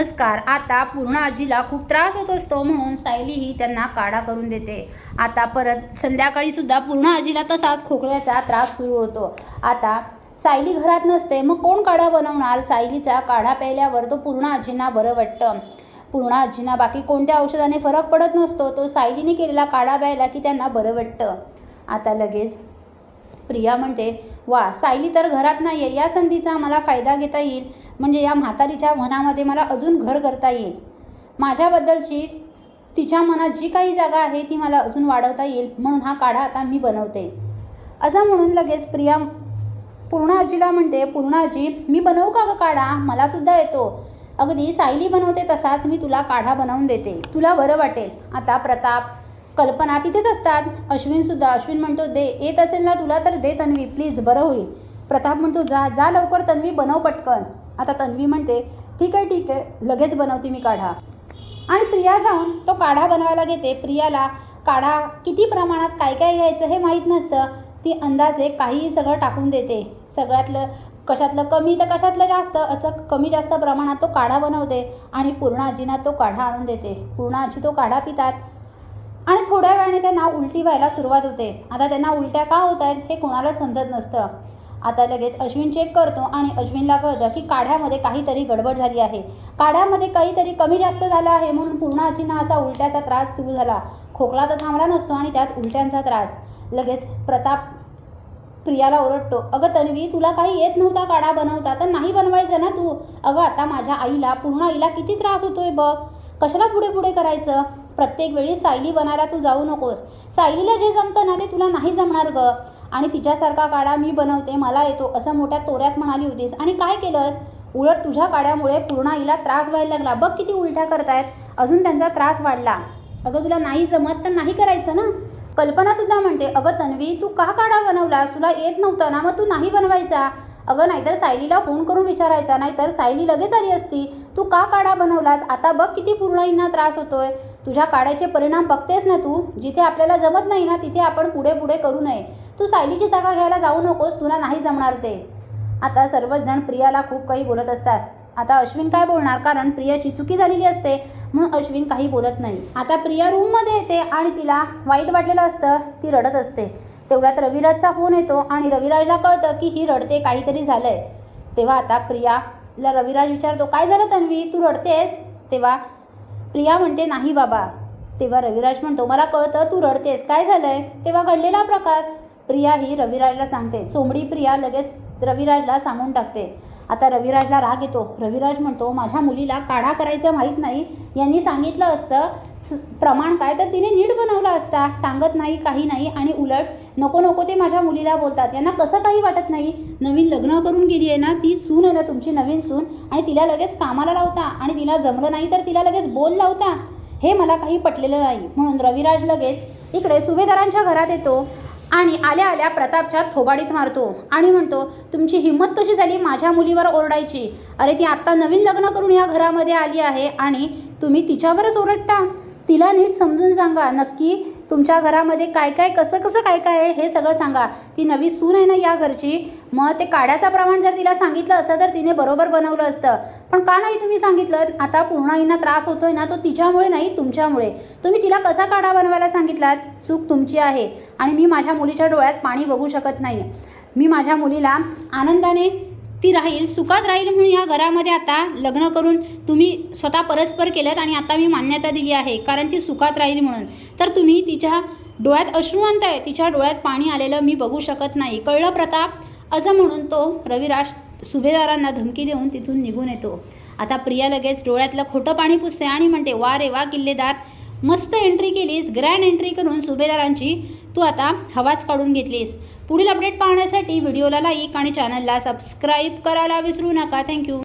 नमस्कार. आता पूर्ण आजीला खूप त्रास होत असतो म्हणून सायली ही त्यांना काढा करून देते. आता परत संध्याकाळी सुद्धा पूर्ण आजीला तसाच खोकल्याचा त्रास सुरू होतो. आता सायली घरात नसते मग कोण काढा बनवणार? सायलीचा काढा प्यायल्यावर तो पूर्ण आजींना बरं वाटतं. पूर्ण आजींना बाकी कोणत्या औषधाने फरक पडत नसतो तो सायलीने केलेला काढा प्यायला की त्यांना बरं वाटतं. आता लगेच प्रिया म्हणते वा सायली तर घरात नाही आहे या संधीचा मला फायदा घेता येईल. म्हणजे या म्हातारीच्या मनामध्ये मला अजून घर करता येईल. माझ्याबद्दलची तिच्या मनात जी काही जागा आहे ती मला अजून वाढवता येईल. म्हणून हा काढा आता मी बनवते. असं म्हणून लगेच प्रिया पूर्ण आजीला म्हणते पूर्ण आजी मी बनवू का गं काढा? मलासुद्धा येतो. अगदी सायली बनवते तसाच मी तुला काढा बनवून देते. तुला बरं वाटेल. आता प्रताप कल्पना तिथेच असतात. अश्विनसुद्धा अश्विन म्हणतो दे येत असेल ना तुला तर दे तन्वी प्लीज बरं होईल. प्रताप म्हणतो जा जा लवकर तन्वी बनव पटकन. आता तन्वी म्हणते ठीक आहे ठीक आहे लगेच बनवते मी काढा. आणि प्रिया जाऊन तो काढा बनवायला घेते. प्रियाला काढा किती प्रमाणात काय काय घ्यायचं हे माहीत नसतं. ती अंदाजे काहीही सगळं टाकून देते. सगळ्यातलं कशातलं कमी तर कशातलं जास्त असं कमी जास्त प्रमाणात तो काढा बनवते. आणि पूर्ण आजीना तो काढा आणून देते. पूर्ण आजी तो काढा पितात. आणि थोड्या वेळाने त्यांना उलटी व्हायला सुरुवात होते. आता त्यांना उलट्या का होत आहेत हे कोणाला समजत नसतं. आता लगेच अश्विन चेक करतो आणि अश्विनला कळतं की काढ्यामध्ये काहीतरी गडबड झाली आहे. काढ्यामध्ये काहीतरी कमी जास्त झालं आहे म्हणून पूर्ण आजींना असा उलट्याचा त्रास सुरू झाला. खोकला तर थांबला नसतो आणि त्यात उलट्यांचा त्रास. लगेच प्रताप प्रियाला ओरडतो अगं तन्वी तुला काही येत नव्हता काढा बनवता तर नाही बनवायचं ना तू? अगं आता माझ्या आईला पूर्ण आईला किती त्रास होतोय बघ. कशाला पुढे पुढे करायचं? प्रत्येक वेळी सायली बनायला तू जाऊ नकोस. सायलीला जे जमतं ना ते तुला नाही जमणार ग. आणि तिच्यासारखा काढा मी बनवते मला येतो असं मोठ्या तोऱ्यात म्हणाली होतीस. आणि काय केलंस? उलट तुझ्या काड्यामुळे पूर्णाईला त्रास व्हायला लागला. बघ किती उलट्या करतायत. अजून त्यांचा त्रास वाढला. अगं तुला नाही जमत तर नाही करायचं ना? कल्पनासुद्धा म्हणते अगं तन्वी तू का काढा बनवलास? तुला येत नव्हतं ना मग तू नाही बनवायचा. अगं नाहीतर सायलीला फोन करून विचारायचा नाहीतर सायली लगेच आली असती. तू का काढा बनवलास? आता बघ किती पूर्णाईंना त्रास होतोय. तुझ्या काढ्याचे परिणाम बघतेस ना तू? जिथे आपल्याला जमत नाही ना तिथे आपण पुढे पुढे करू नये. तू सायलीची जागा घ्यायला जाऊ नकोस तुला नाही जमणार ते. आता सर्वच जण प्रियाला खूप काही बोलत असतात. आता अश्विन काय बोलणार? कारण प्रियाची चुकी झालेली असते म्हणून अश्विन काही बोलत नाही. आता प्रिया रूममध्ये येते आणि तिला वाईट वाटलेलं असतं ती रडत असते. तेवढ्यात रविराजचा फोन येतो आणि रविराजला कळतं की ही रडते काहीतरी झालंय. तेव्हा आता प्रियाला रविराज विचारतो काय झालं तन्वी? तू रडतेस? तेव्हा प्रिया म्हणते नाही बाबा. तेव्हा रविराज म्हणतो मला कळतं तू रडतेस. काय झालंय? तेव्हा घडलेला प्रकार. प्रिया ही रविराजला सांगते. चोंबडी प्रिया लगेच रविराजला सांगून टाकते. आता रविराजला राग येतो. रविराज म्हणतो माझ्या मुलीला काढा करायचं माहीत नाही. यांनी सांगितलं असतं. स प्रमाण काय तर तिने नीट असता सांगत नाही काही नाही आणि उलट नको नको ते माझ्या मुलीला बोलतात. यांना कसं काही वाटत नाही? नवीन लग्न करून गेली आहे ना ती सून आहे ना तुमची नवीन सून आणि तिला लगेच कामाला लावता आणि तिला जमलं नाही तर तिला लगेच बोल लावता. हे मला काही पटलेलं नाही. म्हणून रविराज लगेच इकडे सुभेदारांच्या घरात येतो आणि आल्या आल्या प्रतापच्या थोबाडीत मारतो आणि म्हणतो तुमची हिंमत कशी झाली माझ्या मुलीवर ओरडायची? अरे ती आत्ता नवीन लग्न करून या घरामध्ये आली आहे आणि तुम्ही तिच्यावरच ओरडता. तिला नीट समजून सांगा. नक्की तुमच्या घरामध्ये काय काय कसं कसं काय काय आहे हे सगळं सांगा. ती नवी सून आहे ना या घरची. मग ते काड्याचं प्रमाण जर तिला सांगितलं असतं तर तिने बरोबर बनवलं असतं. पण का नाही तुम्ही सांगितलं? आता पूर्णाईंना त्रास होतोय ना तो तिच्यामुळे नाही तुमच्यामुळे. तुम्ही तिला कसा काढा बनवायला सांगितलात? चूक तुमची आहे. आणि मी माझ्या मुलीच्या डोळ्यात पाणी बघू शकत नाही. मी माझ्या मुलीला आनंदाने ती राहील सुखात राहील म्हणून या घरामध्ये आता लग्न करून तुम्ही स्वतः परस्पर केलं आणि आता मी मान्यता दिली आहे कारण ती सुखात राहील म्हणून. तर तुम्ही तिच्या डोळ्यात अश्रू आणताय तिच्या डोळ्यात पाणी आलेलं मी बघू शकत नाही. कळलं प्रताप? असं म्हणून तो रविराज सुभेदारांना धमकी देऊन तिथून निघून येतो. आता प्रिया लगेच डोळ्यातलं खोटं पाणी पुसते आणि म्हणते वा रे वा किल्लेदार. मस्त एंट्री केलीस ग्रँड एंट्री करून सुभेदारांची तू आता हवाच काढून घेतलीस. पुढील अपडेट पाहण्यासाठी व्हिडिओला लाईक आणि चॅनलला सबस्क्राईब करायला विसरू नका. थँक्यू